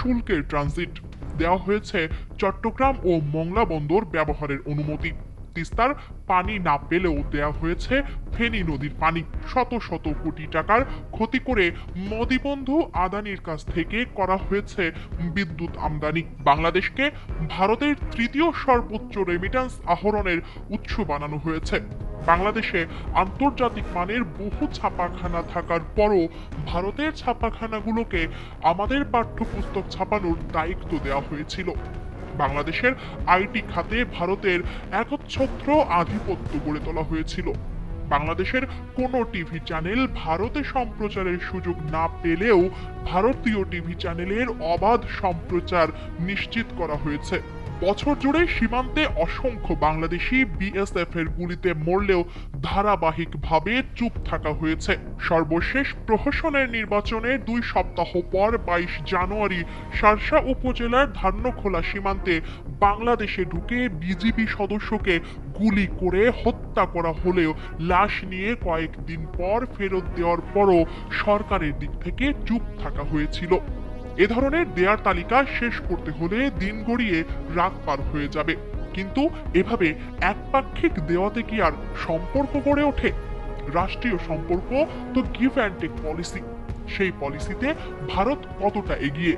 শুল্কের ট্রানজিট দেওয়া হয়েছে চট্টগ্রাম ও মংলা বন্দর ব্যবহারের অনুমতি। তিস্তার পানি না পেলেও দেয়া হয়েছে ফেনী নদীর পানি। শত শত কোটি টাকার ক্ষতি করে মদিবন্ধু আদানির কাছ থেকে করা হয়েছে বিদ্যুৎ আমদানি। বাংলাদেশকে ভারতের তৃতীয় সর্বোচ্চ রেমিট্যান্স আহরণের উৎস বানানো হয়েছে। বাংলাদেশে আন্তর্জাতিক মানের বহু ছাপাখানা থাকার পরও ভারতের ছাপাখানাগুলোকে আমাদের পাঠ্যপুস্তক ছাপানোর দায়িত্ব দেওয়া হয়েছিল। বাংলাদেশের আইটি খাতে ভারতের একচ্ছত্র আধিপত্য গড়ে তোলা হয়েছিল। বাংলাদেশের কোনো টিভি চ্যানেল ভারতে সম্প্রচারের সুযোগ না পেলেও ভারতীয় টিভি চ্যানেলের অবাধ সম্প্রচার নিশ্চিত করা হয়েছে। বছর জুড়ে সীমান্তে অসংখ্য বাংলাদেশি বিএসএফ এর গুলিতে মরলেও ধারাবাহিকভাবে চুপ থাকা হয়েছে। সর্বশেষ প্রহসনের নির্বাচনের দুই সপ্তাহ পর বাইশ জানুয়ারি শার্শা উপজেলার ধান্যখোলা সীমান্তে বাংলাদেশে ঢুকে বিজিবি সদস্যকে গুলি করে হত্যা করা হলেও লাশ নিয়ে কয়েকদিন পর ফেরত দেওয়ার পরও সরকারের দিক থেকে চুপ থাকা হয়েছিল। এ ধরনের দেয়ার তালিকা শেষ করতে হলে দিন গড়িয়ে রাত পার হয়ে যাবে। কিন্তু এভাবে একপাক্ষিক দেওয়াতে কি আর সম্পর্ক গড়ে ওঠে? রাষ্ট্রীয় সম্পর্ক তো গিভ অ্যান্ড টেক পলিসি সেই পলিসিতে ভারত কতটা এগিয়ে?